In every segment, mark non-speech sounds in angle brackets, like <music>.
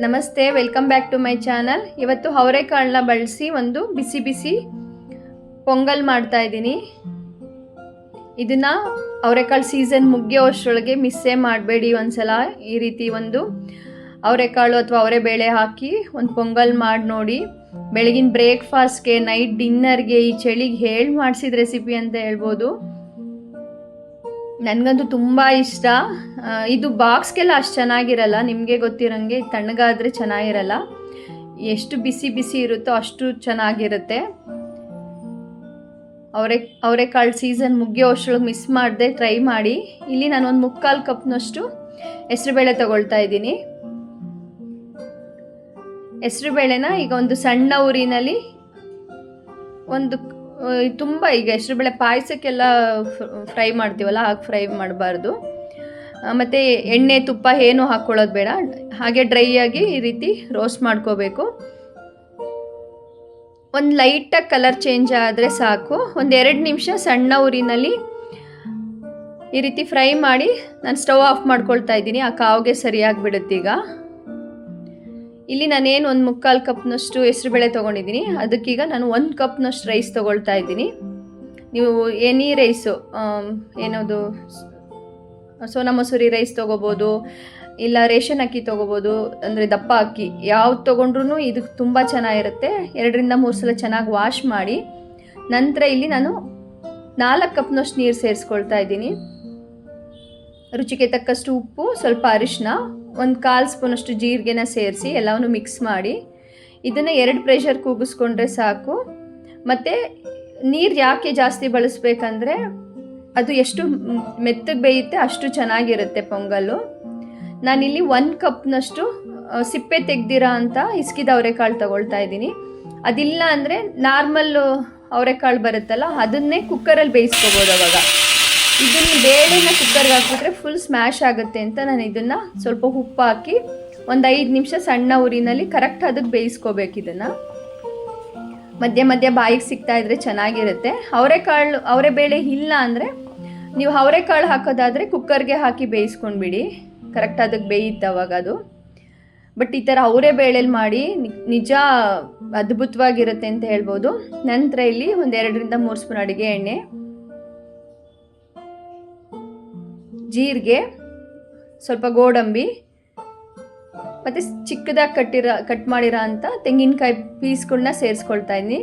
ನಮಸ್ತೆ welcome back to my channel ಇವತ್ತು ಅವರೆಕಾಳನ್ನ ಬಳಸಿ ಒಂದು ಬಿಸಿ ಬಿಸಿ ಪೊಂಗಲ್ ಮಾಡ್ತಾ ಇದ್ದೀನಿ. ಇದನ್ನ ಅವರೆಕಾಳು ಸೀಸನ್ ಮುಗಿಯೋ ಅಷ್ಟರೊಳಗೆ ಮಿಸ್ಸೇ ಮಾಡಬೇಡಿ ಒಂದ್ಸಲ. ಈ ರೀತಿ ಒಂದು ಅವರೆಕಾಳು ಅಥವಾ ಅವರೆಬೇಳೆ ಹಾಕಿ ಒಂದು ಪೊಂಗಲ್ ಮಾಡಿ ನೋಡಿ. ಬೆಳಗಿನ ಬ್ರೇಕ್ಫಾಸ್ಟ್ಗೆ ನೈಟ್ ಡಿನ್ನರ್ಗೆ ಈ ಚಳಿಗೆ ಹೇಳಿ ಮಾಡಿಸಿದ ರೆಸಿಪಿ ಅಂತ ಹೇಳ್ಬೋದು. ನನಗಂತೂ ತುಂಬ ಇಷ್ಟ. ಇದು ಬಾಕ್ಸ್ಗೆಲ್ಲ ಅಷ್ಟು ಚೆನ್ನಾಗಿರಲ್ಲ, ನಿಮಗೆ ಗೊತ್ತಿರೋಂಗೆ ತಣ್ಣಗಾದರೆ ಚೆನ್ನಾಗಿರಲ್ಲ. ಎಷ್ಟು ಬಿಸಿ ಬಿಸಿ ಇರುತ್ತೋ ಅಷ್ಟು ಚೆನ್ನಾಗಿರುತ್ತೆ. ಅವರೆ ಅವರೆಕಾಳು ಸೀಸನ್ ಮುಗಿಯೋ ಅಷ್ಟೊಳಗೆ ಮಿಸ್ ಮಾಡದೆ ಟ್ರೈ ಮಾಡಿ. ಇಲ್ಲಿ ನಾನು ಒಂದು ಮುಕ್ಕಾಲು ಕಪ್ನಷ್ಟು ಹೆಸರುಬೇಳೆ ತಗೊಳ್ತಾ ಇದ್ದೀನಿ. ಹೆಸರುಬೇಳೆನ ಈಗ ಒಂದು ಸಣ್ಣ ಊರಿನಲ್ಲಿ ಒಂದು ತುಂಬ ಈಗ ಹೆಸರುಬೇಳೆ ಪಾಯಸಕ್ಕೆಲ್ಲ ಫ್ರೈ ಮಾಡ್ತೀವಲ್ಲ, ಹಾಗೆ ಫ್ರೈ ಮಾಡಬಾರ್ದು. ಮತ್ತು ಎಣ್ಣೆ, ತುಪ್ಪ ಏನು ಹಾಕ್ಕೊಳ್ಳೋದು ಬೇಡ. ಹಾಗೆ ಡ್ರೈ ಆಗಿ ಈ ರೀತಿ ರೋಸ್ಟ್ ಮಾಡ್ಕೋಬೇಕು. ಒಂದು ಲೈಟಾಗಿ ಕಲರ್ ಚೇಂಜ್ ಆದರೆ ಸಾಕು. ಒಂದು ಎರಡು ನಿಮಿಷ ಸಣ್ಣ ಊರಿನಲ್ಲಿ ಈ ರೀತಿ ಫ್ರೈ ಮಾಡಿ ನಾನು ಸ್ಟವ್ ಆಫ್ ಮಾಡ್ಕೊಳ್ತಾ ಇದ್ದೀನಿ. ಆ ಕಾವಿಗೆ ಸರಿಯಾಗಿ ಬಿಡುತ್ತೀಗ. ಇಲ್ಲಿ ನಾನೇನು ಒಂದು ಮುಕ್ಕಾಲು ಕಪ್ನಷ್ಟು ಹೆಸರುಬೇಳೆ ತೊಗೊಂಡಿದ್ದೀನಿ ಅದಕ್ಕೀಗ ನಾನು ಒಂದು ಕಪ್ನಷ್ಟು ರೈಸ್ ತೊಗೊಳ್ತಾ ಇದ್ದೀನಿ. ನೀವು ಎನಿ ರೈಸು ಏನದು ಸೋನಾ ಮಸೂರಿ ರೈಸ್ ತೊಗೋಬೋದು, ಇಲ್ಲ ರೇಷನ್ ಅಕ್ಕಿ ತೊಗೋಬೋದು, ಅಂದರೆ ದಪ್ಪ ಅಕ್ಕಿ, ಯಾವ್ದು ತೊಗೊಂಡ್ರೂ ಇದಕ್ಕೆ ತುಂಬ ಚೆನ್ನಾಗಿರುತ್ತೆ. ಎರಡರಿಂದ ಮೂರು ಸಲ ಚೆನ್ನಾಗಿ ವಾಶ್ ಮಾಡಿ, ನಂತರ ಇಲ್ಲಿ ನಾನು ನಾಲ್ಕು ಕಪ್ನಷ್ಟು ನೀರು ಸೇರಿಸ್ಕೊಳ್ತಾ ಇದ್ದೀನಿ. ರುಚಿಗೆ ತಕ್ಕಷ್ಟು ಉಪ್ಪು, ಸ್ವಲ್ಪ ಅರಿಶಿನ ಒಂದು ಕಾಲು ಸ್ಪೂನಷ್ಟು ಜೀರಿಗೆನ ಸೇರಿಸಿ ಎಲ್ಲವನ್ನು ಮಿಕ್ಸ್ ಮಾಡಿ, ಇದನ್ನು ಎರಡು ಪ್ರೆಷರ್ ಕೂಗಿಸ್ಕೊಂಡ್ರೆ ಸಾಕು. ಮತ್ತು ನೀರು ಯಾಕೆ ಜಾಸ್ತಿ ಬಳಸಬೇಕಂದ್ರೆ ಅದು ಎಷ್ಟು ಮೆತ್ತಗೆ ಬೇಯುತ್ತೆ ಅಷ್ಟು ಚೆನ್ನಾಗಿರುತ್ತೆ ಪೊಂಗಲ್ಲು ನಾನಿಲ್ಲಿ ಒಂದು ಕಪ್ನಷ್ಟು ಸಿಪ್ಪೆ ತೆಗ್ದಿರೋ ಅಂತ ಇಸ್ಕಿದ ಅವರೆಕಾಳು ತಗೊಳ್ತಾ ಇದ್ದೀನಿ. ಅದಿಲ್ಲ ಅಂದರೆ ನಾರ್ಮಲ್ಲು ಅವರೆಕಾಳು ಬರುತ್ತಲ್ಲ ಅದನ್ನೇ ಕುಕ್ಕರಲ್ಲಿ ಬೇಯಿಸ್ಕೋಬೋದು ಅವಾಗ. ಇದನ್ನು ಬೇಳೆನ ಕುಕ್ಕರ್ಗೆ ಹಾಕಿಬಿಟ್ರೆ ಫುಲ್ ಸ್ಮ್ಯಾಶ್ ಆಗುತ್ತೆ ಅಂತ ನಾನು ಇದನ್ನು ಸ್ವಲ್ಪ ಉಪ್ಪು ಹಾಕಿ ಒಂದು ಐದು ನಿಮಿಷ ಸಣ್ಣ ಉರಿನಲ್ಲಿ ಕರೆಕ್ಟ್ ಅದಕ್ಕೆ ಬೇಯಿಸ್ಕೋಬೇಕು ಇದನ್ನು. ಮಧ್ಯ ಮಧ್ಯ ಬಾಯಿಗೆ ಸಿಗ್ತಾ ಇದ್ರೆ ಚೆನ್ನಾಗಿರುತ್ತೆ. ಅವರೆಕಾಳು ಅವರೆಬೇಳೆ ಇಲ್ಲ ಅಂದರೆ ನೀವು ಅವರೆಕಾಳು ಹಾಕೋದಾದರೆ ಕುಕ್ಕರ್ಗೆ ಹಾಕಿ ಬೇಯಿಸ್ಕೊಂಡ್ಬಿಡಿ. ಕರೆಕ್ಟ್ ಅದಕ್ಕೆ ಬೇಯುತ್ತೆ ಅವಾಗ ಅದು. ಬಟ್ ಈ ಥರ ಅವರೆ ಬೇಳೆಲಿ ಮಾಡಿ ನಿಜ ಅದ್ಭುತವಾಗಿರುತ್ತೆ ಅಂತ ಹೇಳ್ಬೋದು. ನಂತರ ಇಲ್ಲಿ ಒಂದು ಎರಡರಿಂದ ಮೂರು ಸ್ಪೂನ್ ಅಡುಗೆ ಎಣ್ಣೆ ಜೀರಿಗೆ, ಸ್ವಲ್ಪ ಗೋಡಂಬಿ, ಮತ್ತು ಚಿಕ್ಕದಾಗಿ ಕಟ್ಟಿರೋ, ಕಟ್ ಮಾಡಿರೋ ಅಂಥ ತೆಂಗಿನಕಾಯಿ ಪೀಸ್ಗಳನ್ನ ಸೇರಿಸ್ಕೊಳ್ತಾ ಇದ್ದೀನಿ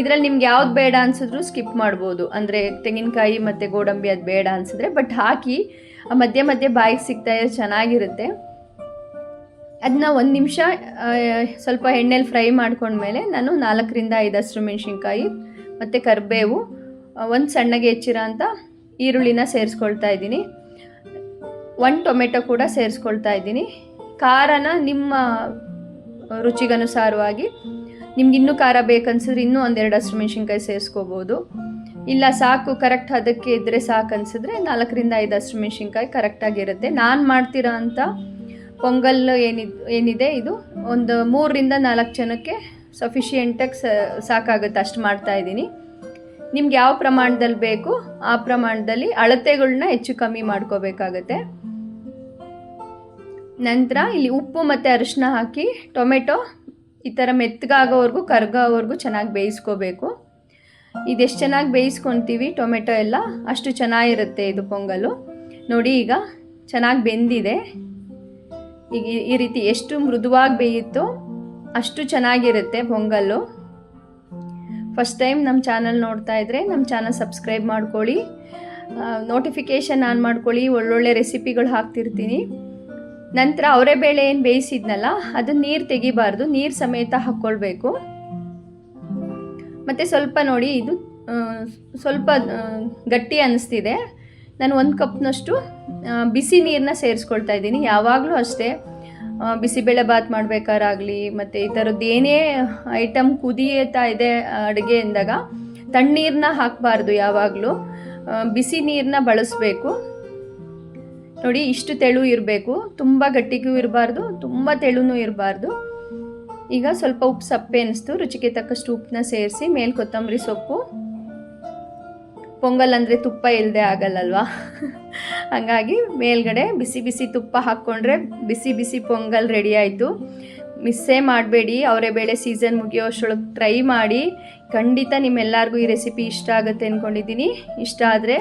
ಇದರಲ್ಲಿ ನಿಮ್ಗೆ ಯಾವ್ದು ಬೇಡ ಅನ್ಸಿದ್ರು ಸ್ಕಿಪ್ ಮಾಡ್ಬೋದು. ಅಂದರೆ ತೆಂಗಿನಕಾಯಿ ಮತ್ತು ಗೋಡಂಬಿ ಅದು ಬೇಡ ಅನ್ಸಿದ್ರೆ, ಬಟ್ ಹಾಕಿ ಮಧ್ಯೆ ಮಧ್ಯೆ ಬಾಯಿಗೆ ಸಿಗ್ತಾ ಇರೋ ಚೆನ್ನಾಗಿರುತ್ತೆ. ಅದನ್ನ ಒಂದು ನಿಮಿಷ ಸ್ವಲ್ಪ ಎಣ್ಣೆಲಿ ಫ್ರೈ ಮಾಡ್ಕೊಂಡ್ಮೇಲೆ ನಾನು ನಾಲ್ಕರಿಂದ ಐದು ಹಸಿರು ಮೆಣಸಿನ್ಕಾಯಿ ಮತ್ತು ಕರಿಬೇವು ಒಂದು ಸಣ್ಣಗೆ ಹೆಚ್ಚಿರೋ ಅಂತ ಈರುಳ್ಳಿನ ಸೇರಿಸ್ಕೊಳ್ತಾ ಇದ್ದೀನಿ. ಒಂದು ಟೊಮೆಟೊ ಕೂಡ ಸೇರಿಸ್ಕೊಳ್ತಾ ಇದ್ದೀನಿ. ಖಾರನ ನಿಮ್ಮ ರುಚಿಗನುಸಾರವಾಗಿ ನಿಮ್ಗೆ ಇನ್ನೂ ಖಾರ ಬೇಕನ್ಸಿದ್ರೆ ಇನ್ನೂ ಒಂದೆರಡು ಹಸಿರು ಮೆಣಸಿನ್ಕಾಯಿ ಸೇರಿಸ್ಕೋಬೋದು. ಇಲ್ಲ ಸಾಕು ಕರೆಕ್ಟ್ ಅದಕ್ಕೆ ಇದ್ದರೆ ಸಾಕು ಅನ್ಸಿದ್ರೆ ನಾಲ್ಕರಿಂದ ಐದು ಹಸಿರು ಮೆಣಸಿನ್ಕಾಯಿ ಕರೆಕ್ಟಾಗಿರುತ್ತೆ ನಾನು ಮಾಡ್ತಿರೋ ಅಂತ ಪೊಂಗಲ್ ಏನಿದ್ ಏನಿದೆ ಇದು? ಒಂದು ಮೂರರಿಂದ ನಾಲ್ಕು ಜನಕ್ಕೆ ಸಫಿಷಿಯೆಂಟಾಗಿ ಸಾಕಾಗುತ್ತೆ ಅಷ್ಟು ಮಾಡ್ತಾ ಇದ್ದೀನಿ. ನಿಮ್ಗೆ ಯಾವ ಪ್ರಮಾಣದಲ್ಲಿ ಬೇಕು ಆ ಪ್ರಮಾಣದಲ್ಲಿ ಅಳತೆಗಳನ್ನ ಹೆಚ್ಚು ಕಮ್ಮಿ ಮಾಡ್ಕೋಬೇಕಾಗತ್ತೆ. ನಂತರ ಇಲ್ಲಿ ಉಪ್ಪು ಮತ್ತು ಅರಿಶಿನ ಹಾಕಿ, ಟೊಮೆಟೊ ಈ ಥರ ಮೆತ್ತಗಾಗೋವರೆಗೂ, ಕರ್ಗೋವರೆಗೂ ಚೆನ್ನಾಗಿ ಬೇಯಿಸ್ಕೋಬೇಕು. ಇದೆಷ್ಟು ಚೆನ್ನಾಗಿ ಬೇಯಿಸ್ಕೊತೀವಿ ಟೊಮೆಟೊ ಎಲ್ಲ, ಅಷ್ಟು ಚೆನ್ನಾಗಿರುತ್ತೆ ಇದು ಪೊಂಗಲು. ನೋಡಿ ಈಗ ಚೆನ್ನಾಗಿ ಬೆಂದಿದೆ. ಈಗ ಈ- ರೀತಿ ಎಷ್ಟು ಮೃದುವಾಗಿ ಬೇಯುತ್ತೋ ಅಷ್ಟು ಚೆನ್ನಾಗಿರುತ್ತೆ ಪೊಂಗಲ್ಲು ಫಸ್ಟ್ ಟೈಮ್ ನಮ್ಮ ಚಾನಲ್ ನೋಡ್ತಾ ಇದ್ದರೆ ನಮ್ಮ ಚಾನಲ್ ಸಬ್ಸ್ಕ್ರೈಬ್ ಮಾಡ್ಕೊಳ್ಳಿ. ನೋಟಿಫಿಕೇಷನ್ ಆನ್ ಮಾಡ್ಕೊಳ್ಳಿ, ಒಳ್ಳೊಳ್ಳೆ ರೆಸಿಪಿಗಳು ಹಾಕ್ತಿರ್ತೀನಿ. ನಂತರ ಅವರೆಬೇಳೆ ಏನು ಬೇಯಿಸಿದ್ನಲ್ಲ, ಅದು ನೀರು ತೆಗಿಬಾರ್ದು, ನೀರು ಸಮೇತ ಹಾಕ್ಕೊಳ್ಬೇಕು ಮತ್ತು ಸ್ವಲ್ಪ ನೋಡಿ, ಇದು ಸ್ವಲ್ಪ ಗಟ್ಟಿ ಅನ್ನಿಸ್ತಿದೆ ನಾನು ಒಂದು ಕಪ್ನಷ್ಟು ಬಿಸಿ ನೀರನ್ನ ಸೇರಿಸ್ಕೊಳ್ತಾ ಇದ್ದೀನಿ. ಯಾವಾಗಲೂ ಅಷ್ಟೇ ಬಿಸಿಬೇಳೆ ಬಾತ್ ಮಾಡಬೇಕಾರಾಗಲಿ, ಮತ್ತು ಈ ಥರದ್ದು ಏನೇ ಐಟಮ್ ಕುದಿಯತಾ ಇದೆ ಅಡುಗೆ ಅಂದಾಗ ತಣ್ಣೀರನ್ನ ಹಾಕಬಾರ್ದು ಯಾವಾಗಲೂ. ಬಿಸಿ ನೀರನ್ನ ಬಳಸಬೇಕು. ನೋಡಿ, ಇಷ್ಟು ತೆಳು ಇರಬೇಕು. ತುಂಬ ಗಟ್ಟಿಗೂ ಇರಬಾರ್ದು, ತುಂಬ ತೆಳುನೂ ಇರಬಾರ್ದು. ಈಗ ಸ್ವಲ್ಪ ಉಪ್ಪು ಸಪ್ಪೆ ಅನಿಸ್ತು ರುಚಿಗೆ ತಕ್ಕಷ್ಟು ಉಪ್ಪನ್ನ ಸೇರಿಸಿ, ಮೇಲೆ ಕೊತ್ತಂಬರಿ ಸೊಪ್ಪು. ಪೊಂಗಲ್ ಅಂದರೆ ತುಪ್ಪ ಇಲ್ಲದೆ ಆಗಲ್ಲಲ್ವಾ? <laughs> ಹಾಗಾಗಿ ಮೇಲ್ಗಡೆ ಬಿಸಿ ಬಿಸಿ ತುಪ್ಪ ಹಾಕ್ಕೊಂಡ್ರೆ ಬಿಸಿ ಬಿಸಿ ಪೊಂಗಲ್ ರೆಡಿ ಆಯಿತು. ಮಿಸ್ಸೇ ಮಾಡಬೇಡಿ. ಅವರೇ ಬೇಳೆ ಸೀಸನ್ ಮುಗಿಯೋಷ್ಟೊಳಗೆ ಟ್ರೈ ಮಾಡಿ. ಖಂಡಿತ ನಿಮ್ಮೆಲ್ಲರಿಗೂ ಈ ರೆಸಿಪಿ ಇಷ್ಟ ಆಗುತ್ತೆ ಅಂದ್ಕೊಂಡಿದ್ದೀನಿ ಇಷ್ಟ ಆದರೆ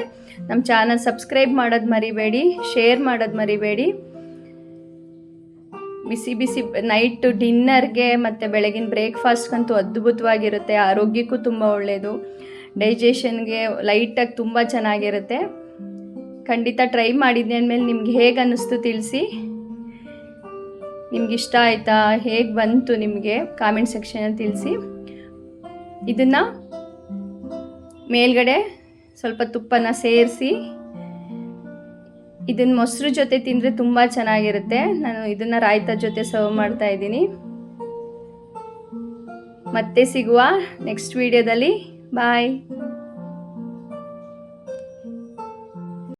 ನಮ್ಮ ಚಾನಲ್ ಸಬ್ಸ್ಕ್ರೈಬ್ ಮಾಡೋದು ಮರಿಬೇಡಿ ಶೇರ್ ಮಾಡೋದು ಮರಿಬೇಡಿ. ಬಿಸಿ ಬಿಸಿ ನೈಟ್ ಡಿನ್ನರ್ಗೆ ಮತ್ತು ಬೆಳಗಿನ ಬ್ರೇಕ್ಫಾಸ್ಟ್ಗಂತೂ ಅದ್ಭುತವಾಗಿರುತ್ತೆ. ಆರೋಗ್ಯಕ್ಕೂ ತುಂಬ ಒಳ್ಳೆಯದು ಡೈಜೆಷನ್ಗೆ ಲೈಟಾಗಿ ತುಂಬ ಚೆನ್ನಾಗಿರುತ್ತೆ. ಖಂಡಿತ ಟ್ರೈ ಮಾಡಿದ್ದೆ ಅಂದಮೇಲೆ ನಿಮ್ಗೆ ಹೇಗೆ ಅನ್ನಿಸ್ತು ತಿಳಿಸಿ. ನಿಮ್ಗೆ ಇಷ್ಟ ಆಯಿತಾ? ಹೇಗೆ ಬಂತು ನಿಮಗೆ? ಕಾಮೆಂಟ್ ಸೆಕ್ಷನಲ್ಲಿ ತಿಳಿಸಿ. ಇದನ್ನು ಮೇಲ್ಗಡೆ ಸ್ವಲ್ಪ ತುಪ್ಪನ ಸೇರಿಸಿ ಇದನ್ನು ಮೊಸರು ಜೊತೆ ತಿಂದರೆ ತುಂಬ ಚೆನ್ನಾಗಿರುತ್ತೆ. ನಾನು ಇದನ್ನು ರಾಯ್ತ ಜೊತೆ ಸರ್ವ್ ಮಾಡ್ತಾ ಇದ್ದೀನಿ. ಮತ್ತೆ ಸಿಗುವ ನೆಕ್ಸ್ಟ್ ವಿಡಿಯೋದಲ್ಲಿ ಬಾಯ್